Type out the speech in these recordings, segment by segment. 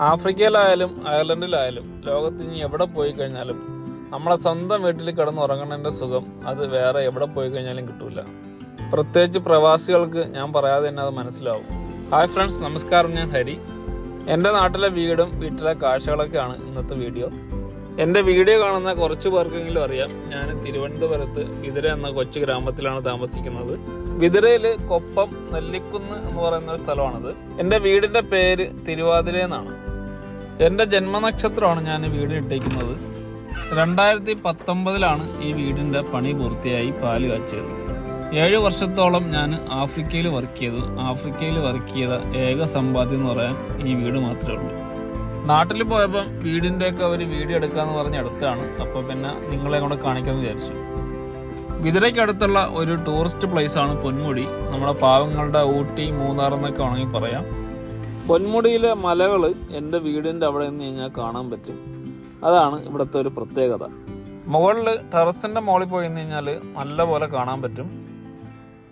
ആഫ്രിക്കയിലായാലും അയർലൻഡിലായാലും ലോകത്ത് ഇനി എവിടെ പോയി കഴിഞ്ഞാലും നമ്മളെ സ്വന്തം വീട്ടിൽ കിടന്നുറങ്ങണതിന്റെ സുഖം അത് വേറെ എവിടെ പോയി കഴിഞ്ഞാലും കിട്ടൂല. പ്രത്യേകിച്ച് പ്രവാസികൾക്ക് ഞാൻ പറയാതെ തന്നെ അത് മനസ്സിലാവും. ഹായ് ഫ്രണ്ട്സ് നമസ്കാരം ഞാൻ ഹരി. എന്റെ നാട്ടിലെ വീടും വീട്ടിലെ കാഴ്ചകളൊക്കെയാണ് ഇന്നത്തെ വീഡിയോ. എന്റെ വീഡിയോ കാണുന്ന കുറച്ച് പേർക്കെങ്കിലും അറിയാം ഞാൻ തിരുവനന്തപുരത്ത് വിതിര എന്ന കൊച്ചു ഗ്രാമത്തിലാണ് താമസിക്കുന്നത്. വിതിരയിൽ കൊപ്പം നെല്ലിക്കുന്ന് എന്ന് പറയുന്ന ഒരു സ്ഥലമാണിത്. എന്റെ വീടിന്റെ പേര് തിരുവാതിര എന്നാണ് എന്റെ ജന്മനക്ഷത്രമാണ് ഞാൻ വീട് ഇട്ടേക്കുന്നത്. രണ്ടായിരത്തി പത്തൊമ്പതിലാണ് ഈ വീടിന്റെ പണി പൂർത്തിയായി പാൽ കാച്ചിയത് ഏഴ് വർഷത്തോളം ഞാൻ ആഫ്രിക്കയിൽ വർക്ക് ചെയ്തു. ആഫ്രിക്കയിൽ വർക്ക് ചെയ്ത ഏക സമ്പാദ്യം എന്ന് പറയാൻ ഈ വീട് മാത്രമേ ഉള്ളൂ. നാട്ടിൽ പോയപ്പം വീടിന്റെയൊക്കെ ഒരു വീഡിയോ എടുക്കാന്ന് പറഞ്ഞ് അടുത്താണ്. അപ്പോൾ പിന്നെ നിങ്ങളെ കൂടെ കാണിക്കാമെന്ന് വിചാരിച്ചു. വിതിരയ്ക്കടുത്തുള്ള ഒരു ടൂറിസ്റ്റ് പ്ലേസ് ആണ് പൊന്മുടി. നമ്മുടെ പാവങ്ങളുടെ ഊട്ടി മൂന്നാർ എന്നൊക്കെ വേണമെങ്കിൽ പറയാം. പൊന്മുടിയിലെ മലകൾ എന്റെ വീടിന്റെ അവിടെ നിന്ന് കഴിഞ്ഞാൽ കാണാൻ പറ്റും. അതാണ് ഇവിടുത്തെ ഒരു പ്രത്യേകത. മുകളിൽ ടെറസിന്റെ മുകളിൽ പോയി നിന്ന് കഴിഞ്ഞാൽ നല്ലപോലെ കാണാൻ പറ്റും.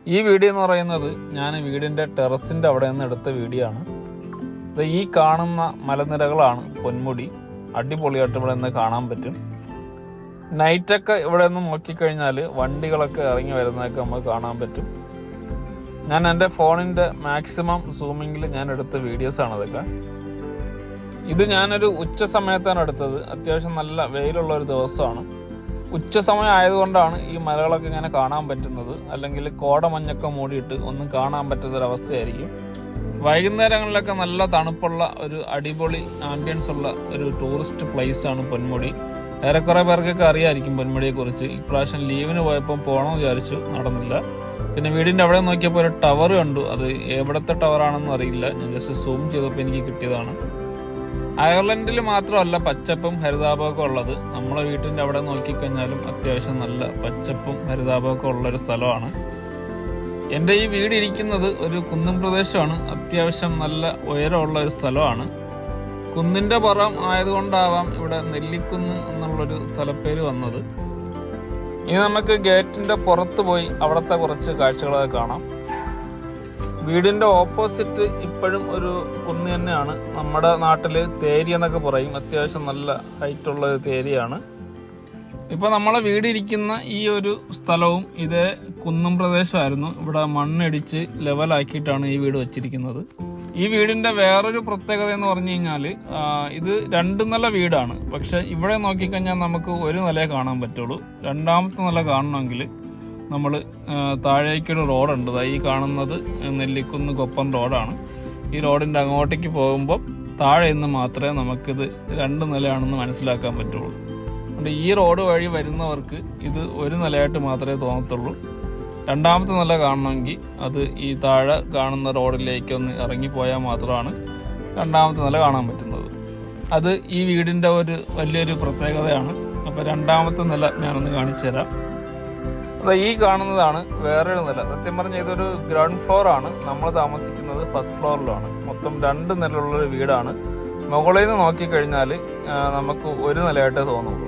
ഈ വീഡിയോ എന്ന് പറയുന്നത് ഞാൻ വീടിന്റെ ടെറസിന്റെ അവിടെ നിന്ന് എടുത്ത വീഡിയോ ആണ് ഇത് ഈ കാണുന്ന മലനിരകളാണ് പൊന്മുടി. അടിപൊളിയായിട്ട് ഇവിടെ നിന്ന് കാണാൻ പറ്റും. നൈറ്റൊക്കെ ഇവിടെ നിന്ന് നോക്കിക്കഴിഞ്ഞാൽ വണ്ടികളൊക്കെ ഇറങ്ങി വരുന്നതൊക്കെ നമുക്ക് കാണാൻ പറ്റും. ഞാൻ എന്റെ ഫോണിന്റെ മാക്സിമം സൂമിങ്ങിൽ ഞാൻ എടുത്ത വീഡിയോസാണ് അതൊക്കെ. ഇത് ഞാനൊരു ഉച്ച സമയത്താണ് എടുത്തത്. അത്യാവശ്യം നല്ല വെയിലുള്ള ഒരു ദിവസമാണ്. ഉച്ച സമയം ആയതുകൊണ്ടാണ് ഈ മലകളൊക്കെ ഇങ്ങനെ കാണാൻ പറ്റുന്നത്. അല്ലെങ്കിൽ കോടമഞ്ഞൊക്കെ മൂടിയിട്ട് ഒന്നും കാണാൻ പറ്റാത്തൊരവസ്ഥയായിരിക്കും. വൈകുന്നേരങ്ങളിലൊക്കെ നല്ല തണുപ്പുള്ള ഒരു അടിപൊളി ആംബിയൻസ് ഉള്ള ഒരു ടൂറിസ്റ്റ് പ്ലേസ് ആണ് പൊന്മുടി. ഏറെക്കുറെ പേർക്കൊക്കെ അറിയാമായിരിക്കും പൊന്മുടിയെക്കുറിച്ച്. ഇപ്രാവശ്യം ലീവിന് പോയപ്പം പോകണമെന്ന് വിചാരിച്ചു. നടന്നില്ല. പിന്നെ വീടിന്റെ അവിടെ നോക്കിയപ്പോൾ ഒരു ടവർ കണ്ടു. അത് എവിടത്തെ ടവറാണെന്ന് അറിയില്ല. ഞാൻ ജസ്റ്റ് സൂം ചെയ്തപ്പോൾ എനിക്ക് കിട്ടിയതാണ്. അയർലൻഡിൽ മാത്രമല്ല പച്ചപ്പും ഹരിതാപമൊക്കെ ഉള്ളത്. നമ്മളെ വീട്ടിന്റെ അവിടെ നോക്കിക്കഴിഞ്ഞാലും അത്യാവശ്യം നല്ല പച്ചപ്പും ഹരിതാപമൊക്കെ ഉള്ളൊരു സ്ഥലമാണ്. എന്റെ ഈ വീട് ഇരിക്കുന്നത് ഒരു കുന്നും പ്രദേശമാണ്. അത്യാവശ്യം നല്ല ഉയരമുള്ള ഒരു സ്ഥലമാണ്. കുന്നിന്റെ പുറം ആയതുകൊണ്ടാവാം ഇവിടെ നെല്ലിക്കുന്ന് എന്നുള്ളൊരു സ്ഥലപ്പേര് വന്നത്. ഇനി നമുക്ക് ഗേറ്റിന്റെ പുറത്ത് പോയി അവിടുത്തെ കുറച്ച് കാഴ്ചകളൊക്കെ കാണാം. വീടിന്റെ ഓപ്പോസിറ്റ് ഇപ്പോഴും ഒരു കുന്ന് തന്നെയാണ്. നമ്മുടെ നാട്ടിൽ തേരി എന്നൊക്കെ പറയും. അത്യാവശ്യം നല്ല ഹൈറ്റ് ഉള്ള ഒരു തേരിയാണ്. ഇപ്പൊ നമ്മളെ വീടിരിക്കുന്ന ഈ ഒരു സ്ഥലവും ഇതേ കുന്നും പ്രദേശമായിരുന്നു. ഇവിടെ മണ്ണിടിച്ച് ലെവലാക്കിയിട്ടാണ് ഈ വീട് വെച്ചിരിക്കുന്നത്. ഈ വീടിന്റെ വേറൊരു പ്രത്യേകത എന്ന് പറഞ്ഞു കഴിഞ്ഞാൽ ഇത് രണ്ട് നില വീടാണ്. പക്ഷെ ഇവിടെ നോക്കിക്കഴിഞ്ഞാൽ നമുക്ക് ഒരു നിലയെ കാണാൻ പറ്റുള്ളൂ. രണ്ടാമത്തെ നില കാണണമെങ്കിൽ നമ്മൾ താഴേക്കൊരു റോഡുണ്ട്. ഈ കാണുന്നത് നെല്ലിക്കുന്ന് കൊപ്പം റോഡാണ്. ഈ റോഡിന്റെ അങ്ങോട്ടേക്ക് പോകുമ്പോൾ താഴെ നിന്ന് മാത്രമേ നമുക്കിത് രണ്ട് നിലയാണെന്ന് മനസ്സിലാക്കാൻ പറ്റുള്ളൂ. അതുകൊണ്ട് ഈ റോഡ് വഴി വരുന്നവർക്ക് ഇത് ഒരു നിലയായിട്ട് മാത്രമേ തോന്നത്തുള്ളൂ. രണ്ടാമത്തെ നില കാണണമെങ്കിൽ അത് ഈ താഴെ കാണുന്ന റോഡിലേക്ക് ഒന്ന് ഇറങ്ങിപ്പോയാൽ മാത്രമാണ് രണ്ടാമത്തെ നില കാണാൻ പറ്റുന്നത്. അത് ഈ വീടിന്റെ ഒരു വലിയൊരു പ്രത്യേകതയാണ്. അപ്പോൾ രണ്ടാമത്തെ നില ഞാനൊന്ന് കാണിച്ചു തരാം. അപ്പോൾ ഈ കാണുന്നതാണ് വേറൊരു നില. സത്യം പറഞ്ഞാൽ ഇതൊരു ഗ്രൗണ്ട് ഫ്ലോർ ആണ്. നമ്മൾ താമസിക്കുന്നത് ഫസ്റ്റ് ഫ്ലോറിലാണ്. മൊത്തം രണ്ട് നിലയുള്ളൊരു വീടാണ്. മുകളിൽ നിന്ന് നോക്കിക്കഴിഞ്ഞാൽ നമുക്ക് ഒരു നിലയായിട്ടേ തോന്നുള്ളൂ.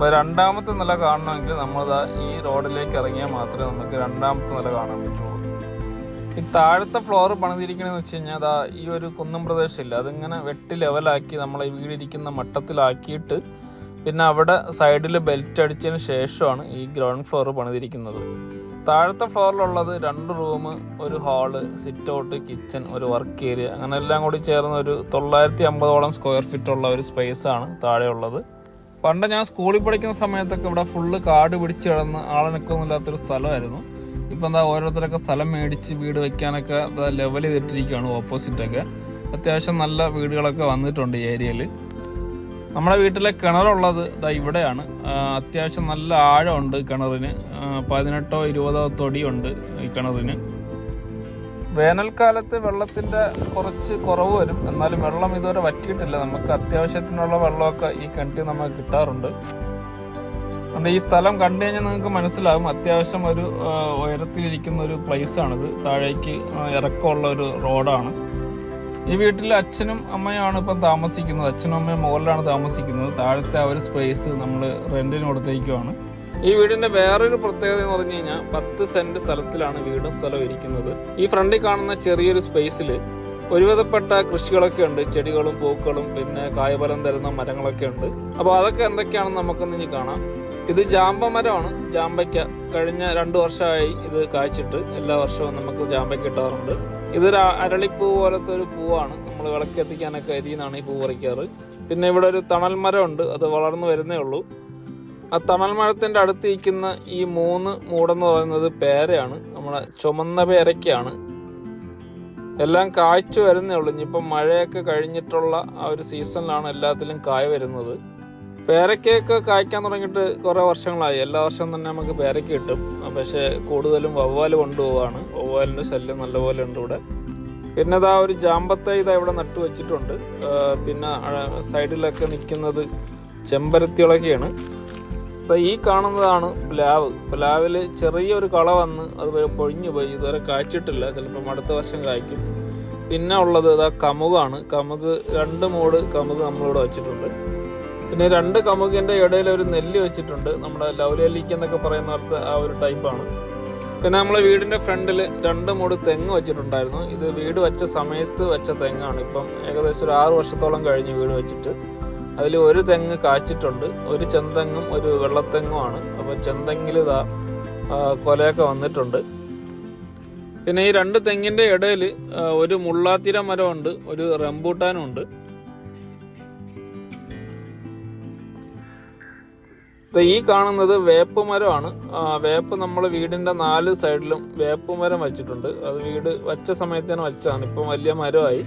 അപ്പോൾ രണ്ടാമത്തെ നില കാണണമെങ്കിൽ നമ്മൾ ഈ റോഡിലേക്ക് ഇറങ്ങിയാൽ മാത്രമേ നമുക്ക് രണ്ടാമത്തെ നില കാണാൻ പറ്റുള്ളൂ. ഈ താഴത്തെ ഫ്ലോർ പണിതിരിക്കണമെന്ന് വെച്ച് കഴിഞ്ഞാൽ അതാ ഈ ഒരു കുന്നും പ്രദേശമില്ല അതിങ്ങനെ വെട്ടി ലെവലാക്കി നമ്മൾ ഈ വീടിരിക്കുന്ന മട്ടത്തിലാക്കിയിട്ട് പിന്നെ അവിടെ സൈഡിൽ ബെൽറ്റ് അടിച്ചതിന് ശേഷമാണ് ഈ ഗ്രൗണ്ട് ഫ്ലോർ പണിതിരിക്കുന്നത്. താഴത്തെ ഫ്ലോറിലുള്ളത് രണ്ട് റൂം ഒരു ഹാൾ സിറ്റ് ഔട്ട് കിച്ചൺ ഒരു വർക്ക് ഏരിയ അങ്ങനെ എല്ലാം കൂടി ചേർന്ന ഒരു തൊള്ളായിരത്തി അമ്പതോളം സ്ക്വയർ ഫീറ്റ് ഉള്ള ഒരു സ്പേസ് ആണ് താഴെയുള്ളത്. പണ്ട് ഞാൻ സ്കൂളിൽ പഠിക്കുന്ന സമയത്തൊക്കെ ഇവിടെ ഫുള്ള് കാട് പിടിച്ച് കിടന്ന് ആളനക്കൊന്നും ഇല്ലാത്തൊരു സ്ഥലമായിരുന്നു. ഇപ്പം എന്താ ഓരോരുത്തരൊക്കെ സ്ഥലം മേടിച്ച് വീട് വെക്കാനൊക്കെ ലെവൽ ചെയ്തിട്ടിരിക്കുകയാണ് ഓപ്പോസിറ്റൊക്കെ അത്യാവശ്യം നല്ല വീടുകളൊക്കെ വന്നിട്ടുണ്ട് ഈ ഏരിയയിൽ നമ്മുടെ വീട്ടിലെ കിണറുള്ളത് ഇതാ ഇവിടെയാണ്. അത്യാവശ്യം നല്ല ആഴമുണ്ട് കിണറിന്. പതിനെട്ടോ ഇരുപതോ തൊടിയുണ്ട് ഈ കിണറിന്. വേനൽക്കാലത്ത് വെള്ളത്തിന്റെ കുറച്ച് കുറവ് വരും. എന്നാലും വെള്ളം ഇതുവരെ വറ്റിയിട്ടില്ല. നമുക്ക് അത്യാവശ്യത്തിനുള്ള വെള്ളമൊക്കെ ഈ കിണറ്റിൽ നമുക്ക് കിട്ടാറുണ്ട്. അതുകൊണ്ട് ഈ സ്ഥലം കണ്ടു കഴിഞ്ഞാൽ നിങ്ങൾക്ക് മനസ്സിലാകും അത്യാവശ്യം ഒരു ഉയരത്തിലിരിക്കുന്ന ഒരു പ്ലേസ് ആണിത്. താഴേക്ക് ഇറക്കമുള്ള ഒരു റോഡാണ്. ഈ വീട്ടിൽ അച്ഛനും അമ്മയാണ് ഇപ്പം താമസിക്കുന്നത്. അച്ഛനും അമ്മയും മുകളിലാണ് താമസിക്കുന്നത്. താഴത്തെ ആ ഒരു സ്പേസ് നമ്മൾ റെന്റിന് കൊടുത്തേക്കുവാണ്. ഈ വീടിന്റെ വേറൊരു പ്രത്യേകത എന്ന് പറഞ്ഞു കഴിഞ്ഞാൽ പത്ത് സെന്റ് സ്ഥലത്തിലാണ് വീടും സ്ഥലവും ഇരിക്കുന്നത്. ഈ ഫ്രണ്ടിൽ കാണുന്ന ചെറിയൊരു സ്പേസിൽ ഒരുവിധപ്പെട്ട കൃഷികളൊക്കെ ഉണ്ട്. ചെടികളും പൂക്കളും പിന്നെ കായ്ഫലം തരുന്ന മരങ്ങളൊക്കെ ഉണ്ട്. അപ്പോൾ അതൊക്കെ എന്തൊക്കെയാണെന്ന് നമുക്കൊന്ന് ഇനി കാണാം. ഇത് ജാമ്പ മരമാണ്. ജാമ്പയ്ക്ക കഴിഞ്ഞ രണ്ട് വർഷമായി ഇത് കായ്ച്ചിട്ട് എല്ലാ വർഷവും നമുക്ക് ജാമ്പയ്ക്ക കിട്ടാറുണ്ട്. ഇതൊരു അരളിപ്പൂ പോലത്തെ ഒരു പൂവാണ്. നമ്മൾ വിളക്ക് എത്തിക്കാനൊക്കെ ഇതിൽ നിന്നാണ് ഈ പൂ പറിക്കാറ്. പിന്നെ ഇവിടെ ഒരു തണൽ മരമുണ്ട് അത് വളർന്നു വരുന്നേ ഉള്ളൂ. ആ തണൽ മരത്തിന്റെ അടുത്ത് ഈ മൂന്ന് മൂടെന്ന് പറയുന്നത് പേരയാണ്. നമ്മളെ ചുമന്ന പേരയ്ക്കാണ് എല്ലാം കായ്ച്ച് വരുന്നേ ഉള്ളൂ. ഇനിയിപ്പം മഴയൊക്കെ കഴിഞ്ഞിട്ടുള്ള ആ ഒരു സീസണിലാണ് എല്ലാത്തിലും കായ വരുന്നത്. പേരയ്ക്കൊക്കെ കായ്ക്കാൻ തുടങ്ങിയിട്ട് കുറേ വർഷങ്ങളായി. എല്ലാ വർഷവും തന്നെ നമുക്ക് പേരയ്ക്ക് കിട്ടും. പക്ഷേ കൂടുതലും വവ്വാൽ കൊണ്ടുപോവാണ് വവ്വാലിന്റെ ശല്യം നല്ലപോലെ ഉണ്ട് ഇവിടെ. പിന്നെ ഇതാ ഒരു ജാമ്പത്തൈ ഇതാ ഇവിടെ നട്ടു വെച്ചിട്ടുണ്ട്. പിന്നെ സൈഡിലൊക്കെ നിൽക്കുന്നത് ചെമ്പരത്തികളൊക്കെയാണ് ദാ ഈ കാണുന്നതാണ് പ്ലാവ്. പ്ലാവിൽ ചെറിയൊരു കള വന്ന് അത് പൊഴിഞ്ഞു പോയി. ഇതുവരെ കായ്ച്ചിട്ടില്ല ചിലപ്പം അടുത്ത വർഷം കായ്ക്കും. പിന്നെ ഉള്ളത് ഇതാ കമുകാണ്. കമുക് രണ്ട് മൂട് കമുക് നമ്മളിവിടെ വെച്ചിട്ടുണ്ട്. പിന്നെ രണ്ട് കമുകിന്റെ ഇടയിൽ ഒരു നെല്ല് വെച്ചിട്ടുണ്ട്. നമ്മുടെ ലൗലേലിക്ക് എന്നൊക്കെ പറയുന്ന ആ ഒരു ടൈപ്പാണ് പിന്നെ നമ്മളെ വീടിന്റെ ഫ്രണ്ടിൽ രണ്ട് മൂട് തെങ്ങ് വെച്ചിട്ടുണ്ടായിരുന്നു. ഇത് വീട് വെച്ച സമയത്ത് വെച്ച തെങ്ങാണ്. ഇപ്പം ഏകദേശം ഒരു ആറ് വർഷത്തോളം കഴിഞ്ഞ് വീട് വെച്ചിട്ട്. അതിൽ ഒരു തെങ്ങ് കാച്ചിട്ടുണ്ട് ഒരു ചെന്തെങ്ങും ഒരു വെള്ളത്തെങ്ങുമാണ്. അപ്പോൾ ചെന്തെങ്ങിൽ ഇതാ കൊലയൊക്കെ വന്നിട്ടുണ്ട്. പിന്നെ ഈ രണ്ട് തെങ്ങിന്റെ ഇടയിൽ ഒരു മുള്ളാത്തിര മരമുണ്ട് ഒരു റംബൂട്ടാനും ഉണ്ട് ദേ ഈ കാണുന്നത് വേപ്പ് മരമാണ്. വേപ്പ് നമ്മൾ വീടിന്റെ നാല് സൈഡിലും വേപ്പ് മരം വെച്ചിട്ടുണ്ട്. അത് വീട് വച്ച സമയത്ത് തന്നെ വെച്ചതാണ്. ഇപ്പം വലിയ മരമായി.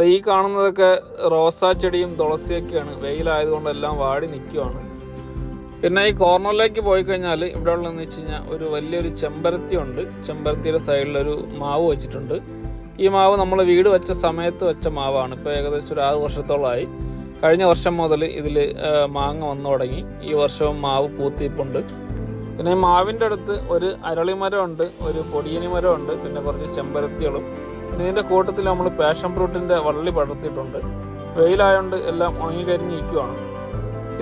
ദേ ഈ കാണുന്നതൊക്കെ റോസാ ചെടിയും തുളസിയൊക്കെയാണ്. വെയിലായതുകൊണ്ട് വാടി നിൽക്കുവാണ് പിന്നെ ഈ കോർണറിലേക്ക് പോയി കഴിഞ്ഞാൽ ഇവിടെ ഉള്ളതെന്ന് വെച്ച് കഴിഞ്ഞാൽ ഒരു വലിയൊരു ചെമ്പരത്തി ഉണ്ട്. ചെമ്പരത്തിയുടെ സൈഡിലൊരു മാവ് വെച്ചിട്ടുണ്ട്. ഈ മാവ് നമ്മൾ വീട് വെച്ച സമയത്ത് വെച്ച മാവാണ്. ഇപ്പോൾ ഏകദേശം ഒരു ആറ് വർഷത്തോളമായി കഴിഞ്ഞ വർഷം മുതൽ ഇതിൽ മാങ്ങ വന്നു തുടങ്ങി. ഈ വർഷവും മാവ് പൂത്തിയിപ്പുണ്ട്. പിന്നെ മാവിന്റെ അടുത്ത് ഒരു അരളിമരമുണ്ട് ഒരു പൊടിയനി മരമുണ്ട് പിന്നെ കുറച്ച് ചെമ്പരത്തികളും. ഇതിന്റെ കൂട്ടത്തിൽ നമ്മൾ പാഷൻ ഫ്രൂട്ടിന്റെ വള്ളി പടർത്തിയിട്ടുണ്ട്. വെയിലായതുകൊണ്ട് എല്ലാം ഉണങ്ങിക്കരിഞ്ഞ് നിൽക്കുവാണ്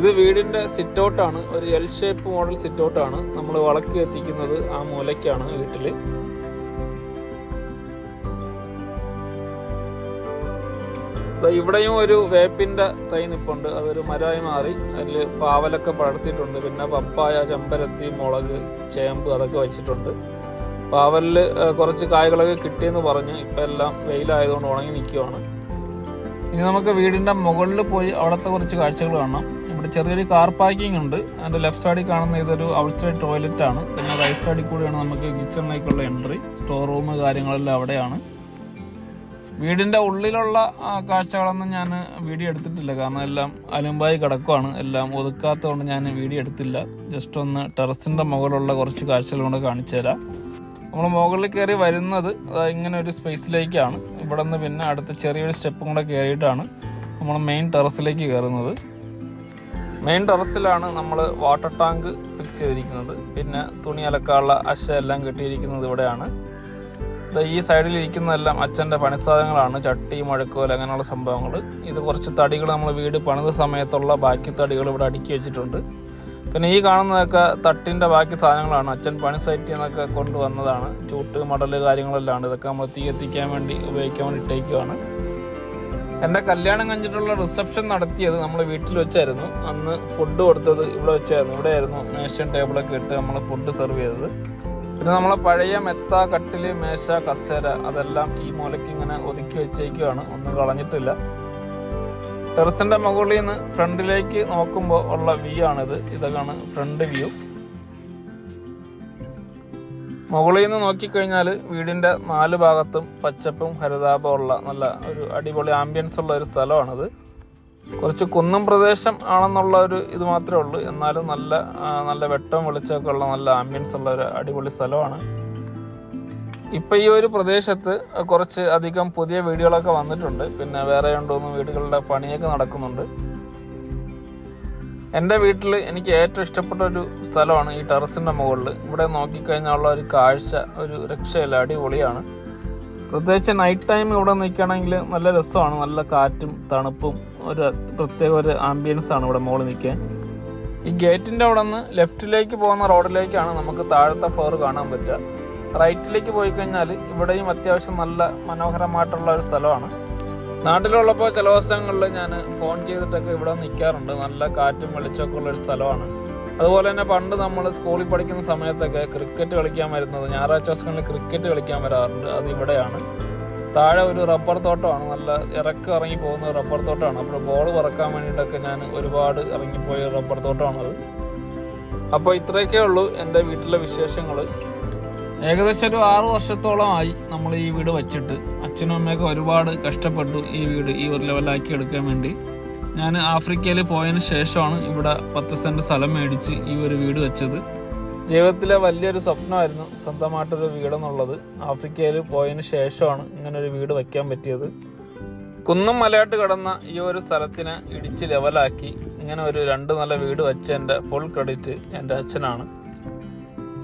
ഇത് വീടിന്റെ സിറ്റൗട്ടാണ് ഒരു എൽ ഷേപ്പ് മോഡൽ സിറ്റൗട്ടാണ് നമ്മൾ വളക്ക് എത്തിക്കുന്നത് ആ മൂലയ്ക്കാണ് വീട്ടിൽ ഇവിടെയും ഒരു വേപ്പിന്റെ തൈ നിപ്പുണ്ട്. അതൊരു മരമായി മാറി. അതിൽ പാവലൊക്കെ പടർത്തിയിട്ടുണ്ട്. പിന്നെ പപ്പായ ചെമ്പരത്തി മുളക് ചേമ്പ് അതൊക്കെ വെച്ചിട്ടുണ്ട്. പാവലിൽ കുറച്ച് കായ്കളൊക്കെ കിട്ടിയെന്ന് പറഞ്ഞു. ഇപ്പം എല്ലാം വെയിലായതുകൊണ്ട് ഉണങ്ങി നിൽക്കുവാണ്. ഇനി നമുക്ക് വീടിന്റെ മുകളിൽ പോയി അവിടുത്തെ കുറച്ച് കാഴ്ചകൾ കാണാം. ഇവിടെ ചെറിയൊരു കാർ പാർക്കിംഗ് ഉണ്ട്. അതിന്റെ ലെഫ്റ്റ് സൈഡിൽ കാണുന്ന ഇതൊരു ഔട്ട് സൈഡ് ടോയ്ലറ്റ് ആണ്. പിന്നെ റൈറ്റ് സൈഡിൽ കൂടിയാണ് നമുക്ക് കിച്ചണിലേക്കുള്ള എൻട്രി സ്റ്റോർ റൂം കാര്യങ്ങളെല്ലാം അവിടെയാണ്. വീടിന്റെ ഉള്ളിലുള്ള കാഴ്ചകളൊന്നും ഞാൻ വീഡിയോ എടുത്തിട്ടില്ല. കാരണം എല്ലാം അലുമ്പായി കിടക്കുവാണ്. എല്ലാം ഒതുക്കാത്തതുകൊണ്ട് ഞാൻ വീഡിയോ എടുത്തില്ല. ജസ്റ്റ് ഒന്ന് ടെറസിന്റെ മുകളിലുള്ള കുറച്ച് കാഴ്ചകൾ കൊണ്ട് കാണിച്ചു തരാം നമ്മൾ മുകളിൽ കയറി വരുന്നത് ഇങ്ങനെ ഒരു സ്പേസിലേക്കാണ്. ഇവിടെ നിന്ന് പിന്നെ അടുത്ത ചെറിയൊരു സ്റ്റെപ്പും കൂടെ കയറിയിട്ടാണ് നമ്മൾ മെയിൻ ടെറസിലേക്ക് കയറുന്നത്. മെയിൻ ടെറസിലാണ് നമ്മൾ വാട്ടർ ടാങ്ക് ഫിക്സ് ചെയ്തിരിക്കുന്നത്. പിന്നെ തുണി അലക്കാനുള്ള അശ എല്ലാം കെട്ടിയിരിക്കുന്നത് ഇവിടെയാണ്. ഈ സൈഡിൽ ഇരിക്കുന്നതെല്ലാം അച്ഛന്റെ പണിസാധനങ്ങളാണ്. ചട്ടി മുഴക്കോൽ അങ്ങനെയുള്ള സംഭവങ്ങൾ. ഇത് കുറച്ച് തടികൾ നമ്മൾ വീട് പണിത സമയത്തുള്ള ബാക്കി തടികൾ ഇവിടെ അടുക്കി വെച്ചിട്ടുണ്ട്. പിന്നെ ഈ കാണുന്നതൊക്കെ തട്ടിന്റെ ബാക്കി സാധനങ്ങളാണ്. അച്ഛൻ പണി സൈറ്റിൽ നിന്നൊക്കെ കൊണ്ടുവന്നതാണ്. ചൂട്ട് മടൽ കാര്യങ്ങളെല്ലാം ഇതൊക്കെ നമ്മൾ തീ എത്തിക്കാൻ വേണ്ടി ഉപയോഗിക്കാൻ വേണ്ടി ഇട്ടേക്കുവാണ്. എന്റെ കല്യാണം കഴിഞ്ഞിട്ടുള്ള റിസപ്ഷൻ നടത്തിയത് നമ്മൾ വീട്ടിൽ വെച്ചായിരുന്നു. അന്ന് ഫുഡ് കൊടുത്തത് ഇവിടെ വെച്ചായിരുന്നു. ഇവിടെ ആയിരുന്നു മേശയും ടേബിളൊക്കെ ഇട്ട് നമ്മൾ ഫുഡ് സെർവ് ചെയ്തത്. പിന്നെ നമ്മളെ പഴയ മെത്ത കട്ടിൽ മേശ കസേര അതെല്ലാം ഈ മൂലയ്ക്ക് ഇങ്ങനെ ഒതുക്കി വെച്ചേക്കുവാണ്. ഒന്നും കളഞ്ഞിട്ടില്ല. ടെറസിന്റെ മുകളിൽ നിന്ന് ഫ്രണ്ടിലേക്ക് നോക്കുമ്പോൾ ഉള്ള വ്യൂ ആണിത്. ഇതൊക്കെയാണ് ഫ്രണ്ട് വ്യൂ മുകളിൽ നിന്ന് നോക്കിക്കഴിഞ്ഞാൽ വീടിന്റെ നാല് ഭാഗത്തും പച്ചപ്പും ഹരിതാപമുള്ള നല്ല ഒരു അടിപൊളി ആംബിയൻസ് ഉള്ള ഒരു സ്ഥലമാണിത്. കുറച്ച് കുന്നും പ്രദേശം ആണെന്നുള്ള ഒരു ഇത് മാത്രമേ ഉള്ളൂ. എന്നാലും നല്ല നല്ല വെട്ടം വെളിച്ചമൊക്കെ ഉള്ള നല്ല ആംബിയൻസ് ഉള്ള ഒരു അടിപൊളി സ്ഥലമാണ്. ഇപ്പൊ ഈ ഒരു പ്രദേശത്ത് കുറച്ച് അധികം പുതിയ വീടുകളൊക്കെ വന്നിട്ടുണ്ട്. പിന്നെ വേറെ രണ്ടൂന്ന് വീടുകളുടെ പണിയൊക്കെ നടക്കുന്നുണ്ട്. എന്റെ വീട്ടിൽ എനിക്ക് ഏറ്റവും ഇഷ്ടപ്പെട്ട ഒരു സ്ഥലമാണ് ഈ ടെറസിന്റെ മുകളിൽ ഇവിടെ നോക്കിക്കഴിഞ്ഞാലുള്ള ഒരു കാഴ്ച ഒരു രക്ഷയില്ല അടിപൊളിയാണ്. പ്രത്യേകിച്ച് നൈറ്റ് ടൈം ഇവിടെ നിൽക്കുകയാണെങ്കിൽ നല്ല രസമാണ്. നല്ല കാറ്റും തണുപ്പും ഒരു പ്രത്യേക ഒരു ആംബിയൻസ് ആണ് ഇവിടെ മുകളിൽ നിൽക്കാൻ. ഈ ഗേറ്റിന്റെ അവിടെ നിന്ന് ലെഫ്റ്റിലേക്ക് പോകുന്ന റോഡിലേക്കാണ് നമുക്ക് താഴത്തെ ഫ്ലോർ കാണാൻ പറ്റുക. റൈറ്റിലേക്ക് പോയി കഴിഞ്ഞാൽ ഇവിടെയും അത്യാവശ്യം നല്ല മനോഹരമായിട്ടുള്ള ഒരു സ്ഥലമാണ്. നാട്ടിലുള്ളപ്പോൾ ചില ദിവസങ്ങളിൽ ഞാൻ ഫോൺ ചെയ്തിട്ടൊക്കെ ഇവിടെ നിൽക്കാറുണ്ട് നല്ല കാറ്റും വെളിച്ചമൊക്കെ ഉള്ള ഒരു സ്ഥലമാണ്. അതുപോലെ തന്നെ പണ്ട് നമ്മൾ സ്കൂളിൽ പഠിക്കുന്ന സമയത്തൊക്കെ ക്രിക്കറ്റ് കളിക്കാൻ വരുന്നത് ഞായറാഴ്ച ദിവസങ്ങളിൽ ക്രിക്കറ്റ് കളിക്കാൻ വരാറുണ്ട്. അത് ഇവിടെയാണ്. താഴെ ഒരു റബ്ബർ തോട്ടമാണ്. നല്ല ഇറക്കം ഇറങ്ങി പോകുന്ന റബ്ബർ തോട്ടമാണ്. അപ്പോൾ ബോൾ പറക്കാൻ വേണ്ടിയിട്ടൊക്കെ ഞാൻ ഒരുപാട് ഇറങ്ങിപ്പോയ റബ്ബർ തോട്ടമാണത്. അപ്പോൾ ഇത്രയൊക്കെ ഉള്ളൂ എന്റെ വീട്ടിലെ വിശേഷങ്ങൾ ഏകദേശം ഒരു ആറ് വർഷത്തോളമായി നമ്മൾ ഈ വീട് വച്ചിട്ട്. അച്ഛനും അമ്മയൊക്കെ ഒരുപാട് കഷ്ടപ്പെട്ടു ഈ വീട് ഈ ഒരു ലെവലാക്കി എടുക്കാൻ വേണ്ടി. ഞാൻ ആഫ്രിക്കയിൽ പോയതിന് ശേഷമാണ് ഇവിടെ പത്ത് സെന്റ് സ്ഥലം മേടിച്ച് ഈ ഒരു വീട് വെച്ചത്. ജീവിതത്തിലെ വലിയൊരു സ്വപ്നമായിരുന്നു സ്വന്തമായിട്ടൊരു വീടെന്നുള്ളത്. ആഫ്രിക്കയിൽ പോയതിന് ശേഷമാണ് ഇങ്ങനൊരു വീട് വയ്ക്കാൻ പറ്റിയത്. കുന്നും മലയാട്ട് കിടന്ന ഈ ഒരു സ്ഥലത്തിനെ ഇടിച്ച് ലെവലാക്കി ഇങ്ങനെ ഒരു രണ്ട് നല്ല വീട് വെച്ച എന്റെ ഫുൾ ക്രെഡിറ്റ് എന്റെ അച്ഛനാണ്.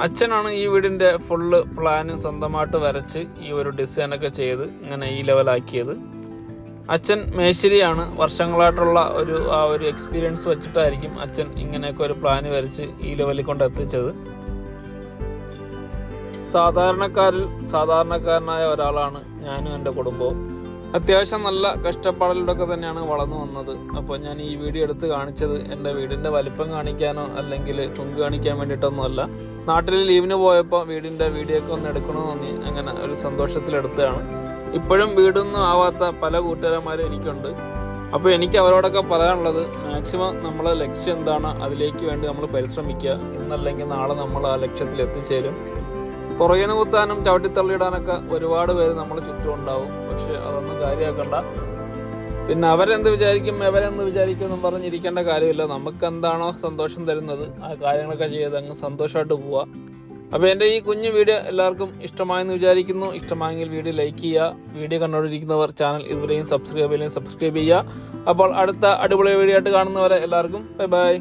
അച്ഛനാണ് ഈ വീടിന്റെ ഫുള്ള് പ്ലാന് സ്വന്തമായിട്ട് വരച്ച് ഈ ഒരു ഡിസൈനൊക്കെ ചെയ്ത് ഇങ്ങനെ ഈ ലെവലാക്കിയത് അച്ഛൻ മേശ്ശേരിയാണ് വർഷങ്ങളായിട്ടുള്ള ഒരു ആ ഒരു എക്സ്പീരിയൻസ് വെച്ചിട്ടായിരിക്കും അച്ഛൻ ഇങ്ങനെയൊക്കെ ഒരു പ്ലാൻ വരച്ച് ഈ ലെവലിൽ കൊണ്ട് എത്തിച്ചത്. സാധാരണക്കാരിൽ സാധാരണക്കാരനായ ഒരാളാണ് ഞാനും എന്റെ കുടുംബവും. അത്യാവശ്യം നല്ല കഷ്ടപ്പാടിലൂടെയൊക്കെ തന്നെയാണ് വളർന്നു വന്നത്. അപ്പോൾ ഞാൻ ഈ വീഡിയോ എടുത്ത് കാണിച്ചത് എന്റെ വീടിന്റെ വലിപ്പം കാണിക്കാനോ അല്ലെങ്കിൽ തുങ്ക് കാണിക്കാൻ വേണ്ടിയിട്ടൊന്നുമല്ല. നാട്ടിൽ ലീവിന് പോയപ്പോൾ വീടിന്റെ വീഡിയോ ഒക്കെ ഒന്ന് എടുക്കണമെന്ന് തോന്നി. അങ്ങനെ ഒരു സന്തോഷത്തിലെടുത്തതാണ് ഇപ്പോഴും വീടൊന്നും ആവാത്ത പല കൂട്ടുകാരന്മാരും എനിക്കുണ്ട്. അപ്പോൾ എനിക്ക് അവരോടൊക്കെ പറയാനുള്ളത് മാക്സിമം നമ്മളെ ലക്ഷ്യം എന്താണ്? അതിലേക്ക് വേണ്ടി നമ്മൾ പരിശ്രമിക്കുക. ഇന്നല്ലെങ്കിൽ നാളെ നമ്മൾ ആ ലക്ഷ്യത്തിൽ എത്തിച്ചേരും. പുറകെ കുത്താനും ചവിട്ടിത്തള്ളിയിടാനൊക്കെ ഒരുപാട് പേര് നമ്മൾ ചുറ്റും ഉണ്ടാവും. പക്ഷെ അതൊന്നും കാര്യമാക്കണ്ട. പിന്നെ അവരെന്ത് വിചാരിക്കും അവരെന്ത് വിചാരിക്കും എന്നും പറഞ്ഞിരിക്കേണ്ട കാര്യമില്ല. നമുക്ക് എന്താണോ സന്തോഷം തരുന്നത് ആ കാര്യങ്ങളൊക്കെ ചെയ്ത് അങ്ങ് സന്തോഷമായിട്ട് പോവുക അപ്പോൾ എന്റെ ഈ കുഞ്ഞു വീഡിയോ എല്ലാവർക്കും ഇഷ്ടമായെന്ന് വിചാരിക്കുന്നു. ഇഷ്ടമായെങ്കിൽ വീഡിയോ ലൈക്ക് ചെയ്യുക വീഡിയോ കണ്ടുകൊണ്ടിരിക്കുന്നവർ ചാനൽ ഇതുവരെയും സബ്സ്ക്രൈബ് ചെയ്യുകയും സബ്സ്ക്രൈബ് ചെയ്യുക. അപ്പോൾ അടുത്ത അടിപൊളി വീഡിയോ ആയിട്ട് കാണുന്നവരെ എല്ലാവർക്കും ബൈ ബൈ.